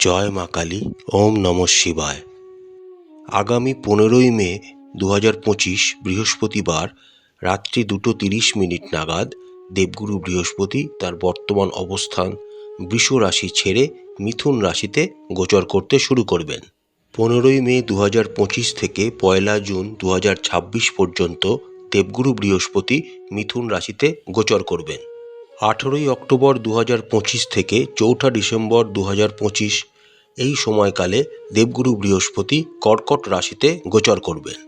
জয় মা কালী, ওম নম শিবায়। আগামী পনেরোই মে দু হাজার পঁচিশ বৃহস্পতিবার রাত্রি দুটো তিরিশ মিনিট নাগাদ দেবগুরু বৃহস্পতি তার বর্তমান অবস্থান বৃষ রাশি ছেড়ে মিথুন রাশিতে গোচর করতে শুরু করবেন। পনেরোই মে দু পঁচিশ থেকে পয়লা জুন দু ছাব্বিশ পর্যন্ত দেবগুরু বৃহস্পতি মিথুন রাশিতে গোচর করবেন। আঠেরোই অক্টোবর দু পঁচিশ থেকে চৌঠা ডিসেম্বর দু পঁচিশ এই সময়কালে দেবগুরু বৃহস্পতি কর্কট রাশিতে গোচর করবেন।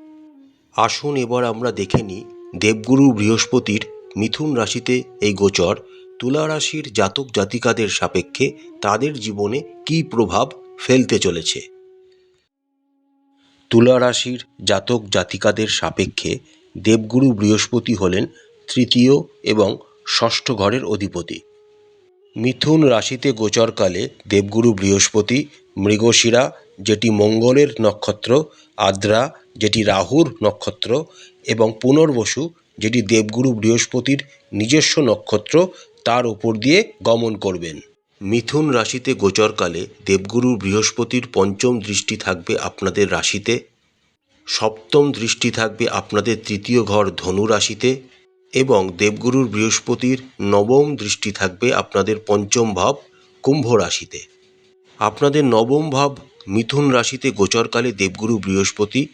আসুন এবার আমরা দেখে নিই দেবগুরু বৃহস্পতির মিথুন রাশিতে এই গোচর তুলা রাশির জাতক জাতিকাদের সাপেক্ষে তাদের জীবনে কী প্রভাব ফেলতে চলেছে। তুলা রাশির জাতক জাতিকাদের সাপেক্ষে দেবগুরু বৃহস্পতি হলেন তৃতীয় এবং ষষ্ঠ ঘরের অধিপতি। মিথুন রাশিতে গোচরকালে দেবগুরু বৃহস্পতি, মৃগশিরা, যেটি মঙ্গলের নক্ষত্র, আদ্রা, যেটি রাহুর নক্ষত্র, এবং পুনর্বসু, যেটি দেবগুরু বৃহস্পতির নিজস্ব নক্ষত্র, তার উপর দিয়ে গমন করবেন। মিথুন রাশিতে গোচরকালে দেবগুরু বৃহস্পতির পঞ্চম দৃষ্টি থাকবে আপনাদের রাশিতে, সপ্তম দৃষ্টি থাকবে আপনাদের তৃতীয় ঘর ধনু রাশিতে এবং দেবগুরুর বৃহস্পতির নবম দৃষ্টি থাকবে আপনাদের পঞ্চম ভাব কুম্ভ রাশিতে। আপনাদের নবম ভাব মিথুন রাশিতে গোচরকালে দেবগুরু বৃহস্পতি,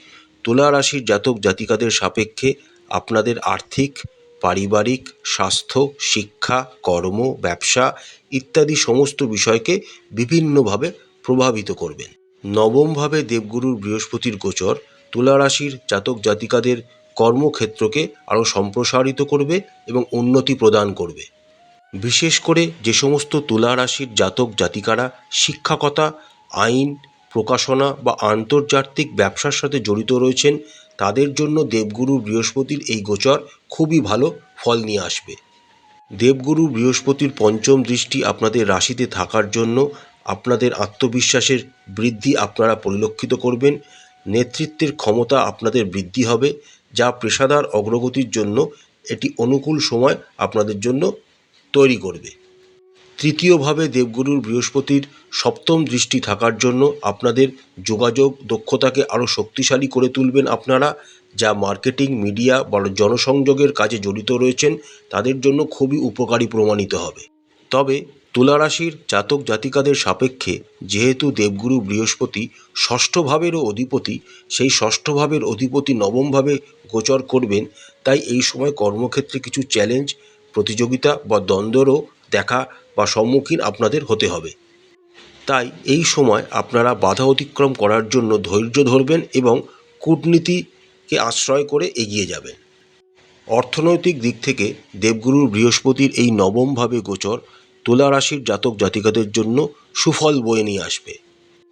তুলা রাশির জাতক জাতিকাদের সাপেক্ষে আপনাদের আর্থিক, পারিবারিক, স্বাস্থ্য, শিক্ষা, কর্ম, ব্যবসা ইত্যাদি সমস্ত বিষয়কে বিভিন্নভাবে প্রভাবিত করবেন। নবমভাবে দেবগুরুর বৃহস্পতির গোচর, তুলা রাশির জাতক জাতিকাদের কর্মক্ষেত্রকে আরও সম্প্রসারিত করবে এবং উন্নতি প্রদান করবে। বিশেষ করে যে সমস্ত তুলা রাশির জাতক জাতিকারা শিক্ষকতা, আইন, প্রকাশনা বা আন্তর্জাতিক ব্যবসার সাথে জড়িত রয়েছেন, তাদের জন্য দেবগুরু বৃহস্পতির এই গোচর খুবই ভালো ফল নিয়ে আসবে। দেবগুরু বৃহস্পতির পঞ্চম দৃষ্টি আপনাদের রাশিতে থাকার জন্য আপনাদের আত্মবিশ্বাসের বৃদ্ধি আপনারা পরিলক্ষিত করবেন। নেতৃত্বের ক্ষমতা আপনাদের বৃদ্ধি হবে, যা পেশাদার অগ্রগতির জন্য এটি অনুকূল সময় আপনাদের জন্য তৈরি করবে। তৃতীয়ভাবে দেবগুরুর বৃহস্পতির সপ্তম দৃষ্টি থাকার জন্য আপনাদের যোগাযোগ দক্ষতাকে আরও শক্তিশালী করে তুলবেন আপনারা, যা মার্কেটিং, মিডিয়া বা জনসংযোগের কাজে জড়িত রয়েছেন, তাদের জন্য খুবই উপকারী প্রমাণিত হবে। তবে তুলা রাশির জাতক জাতিকাদের সাপেক্ষে, যেহেতু দেবগুরু বৃহস্পতি ষষ্ঠ ভাবেরও অধিপতি, সেই ষষ্ঠ ভাবের অধিপতি নবমভাবে গোচর করবেন, তাই এই সময় কর্মক্ষেত্রে কিছু চ্যালেঞ্জ প্রতিযোগিতা বা দ্বন্দ্বেরও দেখা বা সম্মুখীন আপনাদের হতে হবে। তাই এই সময় আপনারা বাধা অতিক্রম করার জন্য ধৈর্য ধরবেন এবং কূটনীতিকে আশ্রয় করে এগিয়ে যাবেন। অর্থনৈতিক দিক থেকে দেবগুরুর বৃহস্পতির এই নবমভাবে গোচর তুলা রাশির জাতক জাতিকাদের জন্য সুফল বয়ে নিয়ে আসবে।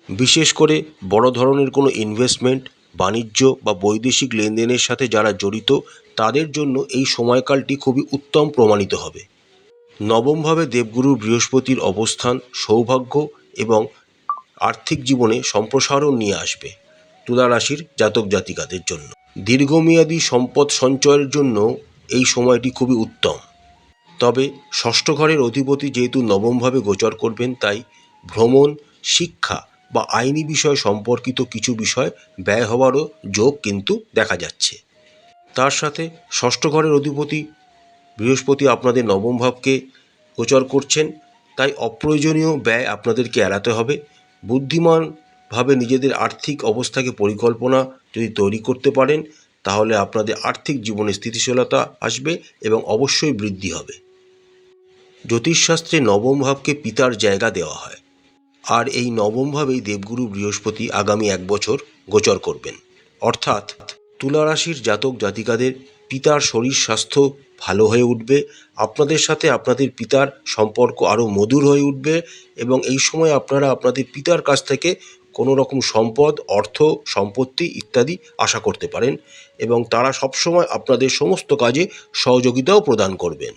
বিশেষ করে বড় ধরনের কোনো ইনভেস্টমেন্ট বাণিজ্য বা বৈদেশিক লেনদেনের সাথে যারা জড়িত, তাদের জন্য এই সময়কালটি খুবই উত্তম প্রমাণিত হবে। নবমভাবে দেবগুরু বৃহস্পতির অবস্থান সৌভাগ্য এবং আর্থিক জীবনে সম্প্রসারণ নিয়ে আসবে তুলা রাশির জাতক জাতিকাদের জন্য। দীর্ঘমেয়াদী সম্পদ সঞ্চয়ের জন্য এই সময়টি খুবই উত্তম। তবে ষষ্ঠ ঘরের অধিপতি যেহেতু নবমভাবে গোচর করবেন, তাই ভ্রমণ, শিক্ষা বা আইনি বিষয় সম্পর্কিত কিছু বিষয় ব্যয় হওয়ারও যোগ কিন্তু দেখা যাচ্ছে। তার সাথে ষষ্ঠ ঘরের অধিপতি বৃহস্পতি আপনাদের নবম ভাবকে গোচর করছেন, তাই অপ্রয়োজনীয় ব্যয় আপনাদেরকে এড়াতে হবে। বুদ্ধিমানভাবে নিজেদের আর্থিক অবস্থাকে পরিকল্পনা যদি তৈরি করতে পারেন, তাহলে আপনাদের আর্থিক জীবনে স্থিতিশীলতা আসবে এবং অবশ্যই বৃদ্ধি হবে। জ্যোতিষশাস্ত্রে নবম ভাবকে পিতার জায়গা দেওয়া হয়। আর এই নবম ভাবেই দেবগুরু বৃহস্পতি আগামী এক বছর গোচর করবেন। অর্থাৎ তুলা রাশির জাতক জাতিকাদের পিতার শরীর স্বাস্থ্য ভালো হয়ে উঠবে, আপনাদের সাথে আপনাদের পিতার সম্পর্ক আরও মধুর হয়ে উঠবে এবং এই সময় আপনারা আপনাদের পিতার কাছ থেকে কোনো রকম সম্পদ, অর্থ, সম্পত্তি ইত্যাদি আশা করতে পারেন এবং তারা সবসময় আপনাদের সমস্ত কাজে সহযোগিতাও প্রদান করবেন।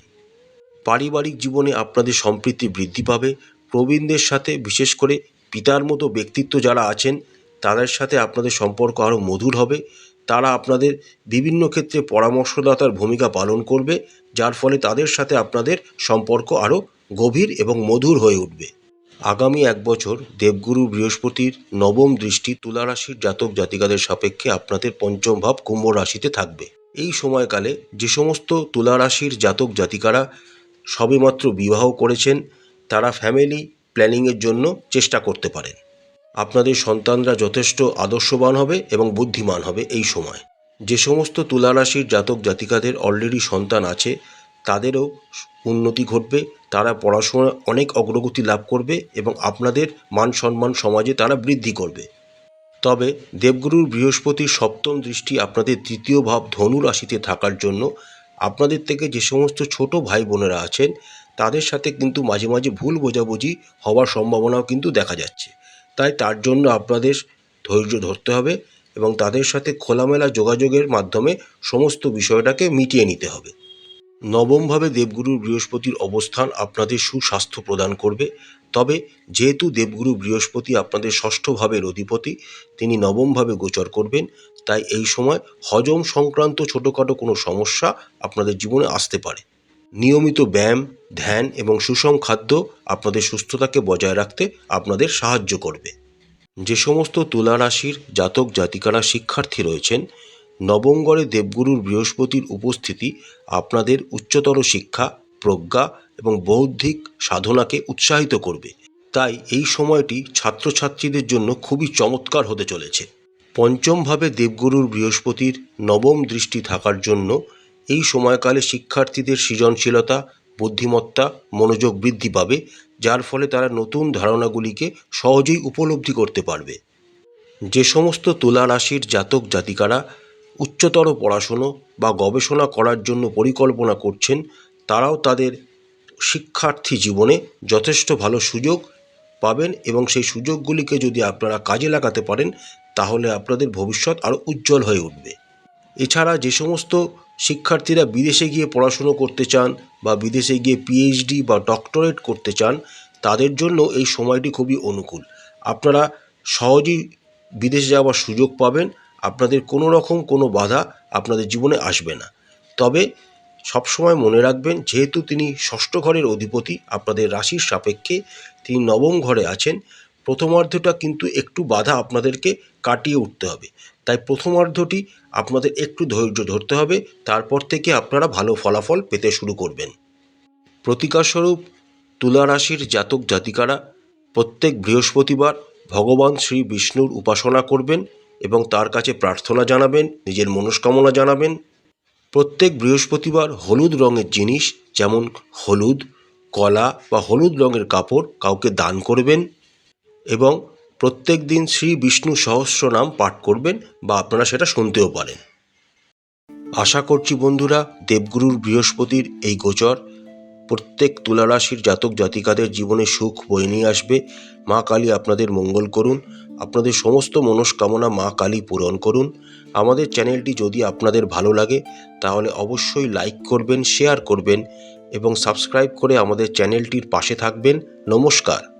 পারিবারিক জীবনে আপনাদের সম্প্রীতি বৃদ্ধি পাবে। প্রবীণদের সাথে, বিশেষ করে পিতার মতো ব্যক্তিত্ব যারা আছেন, তাদের সাথে আপনাদের সম্পর্ক আরও মধুর হবে। তারা আপনাদের বিভিন্ন ক্ষেত্রে পরামর্শদাতার ভূমিকা পালন করবে, যার ফলে তাদের সাথে আপনাদের সম্পর্ক আরও গভীর এবং মধুর হয়ে উঠবে। আগামী এক বছর দেবগুরু বৃহস্পতির নবম দৃষ্টি তুলা রাশির জাতক জাতিকাদের সাপেক্ষে আপনাদের পঞ্চম ভাব কুম্ভ রাশিতে থাকবে। এই সময়কালে যে সমস্ত তুলা রাশির জাতক জাতিকারা সবেমাত্র বিবাহ করেছেন, তারা ফ্যামিলি প্ল্যানিংয়ের জন্য চেষ্টা করতে পারেন। আপনাদের সন্তানরা যথেষ্ট আদর্শবান হবে এবং বুদ্ধিমান হবে এই সময়। যে সমস্ত তুলা রাশির জাতক জাতিকাদের অলরেডি সন্তান আছে, তাদেরও উন্নতি ঘটবে, তারা পড়াশোনা অনেক অগ্রগতি লাভ করবে এবং আপনাদের মান সম্মান সমাজে তারা বৃদ্ধি করবে। তবে দেবগুরুর বৃহস্পতির সপ্তম দৃষ্টি আপনাদের তৃতীয় ভাব ধনু রাশিতে থাকার জন্য আপনাদের থেকে যে সমস্ত ছোট ভাই বোনেরা আছেন, তাদের সাথে কিন্তু মাঝে মাঝে ভুল বোঝাবুঝি হওয়ার সম্ভাবনাও কিন্তু দেখা যাচ্ছে। তাই তার জন্য আপনাদের ধৈর্য ধরতে হবে এবং তাদের সাথে খোলামেলা যোগাযোগের মাধ্যমে সমস্ত বিষয়টাকে মিটিয়ে নিতে হবে। নবমভাবে দেবগুরু বৃহস্পতির অবস্থান আপনাদের সুস্বাস্থ্য প্রদান করবে। তবে যেহেতু দেবগুরু বৃহস্পতি আপনাদের ষষ্ঠ ভাবের অধিপতি, তিনি নবমভাবে গোচর করবেন। তাই এই সময় হজম সংক্রান্ত ছোটোখাটো কোনো সমস্যা আপনাদের জীবনে আসতে পারে। নিয়মিত ব্যায়াম, ধ্যান এবং সুষম খাদ্য আপনাদের সুস্থতাকে বজায় রাখতে আপনাদের সাহায্য করবে। যে সমস্ত তুলা রাশির জাতক জাতিকারা শিক্ষার্থী রয়েছেন নবমগড়ে দেবগুরুর বৃহস্পতির উপস্থিতি আপনাদের উচ্চতর শিক্ষা, প্রজ্ঞা এবং বৌদ্ধিক সাধনাকে উৎসাহিত করবে। তাই এই সময়টি ছাত্রছাত্রীদের জন্য খুবই চমৎকার হতে চলেছে। পঞ্চমভাবে দেবগুরুর বৃহস্পতির নবম দৃষ্টি থাকার জন্য এই সময়কালে শিক্ষার্থীদের সৃজনশীলতা, বুদ্ধিমত্তা, মনোযোগ বৃদ্ধি পাবে, যার ফলে তারা নতুন ধারণাগুলিকে সহজেই উপলব্ধি করতে পারবে। যে সমস্ত তুলা রাশির জাতক জাতিকারা উচ্চতর পড়াশুনো বা গবেষণা করার জন্য পরিকল্পনা করছেন, তারাও তাদের শিক্ষার্থী জীবনে যথেষ্ট ভালো সুযোগ পাবেন এবং সেই সুযোগগুলিকে যদি আপনারা কাজে লাগাতে পারেন, তাহলে আপনাদের ভবিষ্যৎ আরও উজ্জ্বল হয়ে উঠবে। এছাড়া যে সমস্ত শিক্ষার্থীরা বিদেশে গিয়ে পড়াশুনো করতে চান বা বিদেশে গিয়ে পিএইচডি বা ডক্টরেট করতে চান, তাদের জন্য এই সময়টি খুবই অনুকূল। আপনারা সহজেই বিদেশে যাওয়ার সুযোগ পাবেন আপনাদের কোনো রকম কোনো বাধা আপনাদের জীবনে আসবে না। তবে সবসময় মনে রাখবেন, যেহেতু তিনি ষষ্ঠ ঘরের অধিপতি, আপনাদের রাশির সাপেক্ষে তিনি নবম ঘরে আছেন, প্রথমার্ধটা কিন্তু একটু বাধা আপনাদেরকে কাটিয়ে উঠতে হবে। তাই প্রথমার্ধটি আপনাদের একটু ধৈর্য ধরতে হবে, তারপর থেকে আপনারা ভালো ফলাফল পেতে শুরু করবেন। প্রতিকারস্বরূপ তুলা রাশির জাতক জাতিকারা প্রত্যেক বৃহস্পতিবার ভগবান শ্রী বিষ্ণুর উপাসনা করবেন। এবং তার কাছে প্রার্থনা জানাবেন, নিজের মনস্কামনা জানাবেন। প্রত্যেক বৃহস্পতিবার হলুদ রঙের জিনিস, যেমন হলুদ, কলা বা হলুদ রঙের কাপড় কাউকে দান করবেন এবং প্রত্যেক দিন শ্রী বিষ্ণু সহস্র নাম পাঠ করবেন বা আপনারা সেটা শুনতেও পারেন। আশা করছি বন্ধুরা, দেবগুরুর বৃহস্পতির এই গোচর প্রত্যেক তুলারাশির জাতক জাতিকাদের জীবনে সুখ বয়ে নিয়ে আসবে। মা কালী আপনাদের মঙ্গল করুন। আপনাদের সমস্ত মনস্কামনা মা কালী পূরণ করুন। আমাদের চ্যানেলটি যদি আপনাদের ভালো লাগে, তাহলে অবশ্যই লাইক করবেন, শেয়ার করবেন এবং সাবস্ক্রাইব করে আমাদের চ্যানেলটির পাশে থাকবেন। নমস্কার।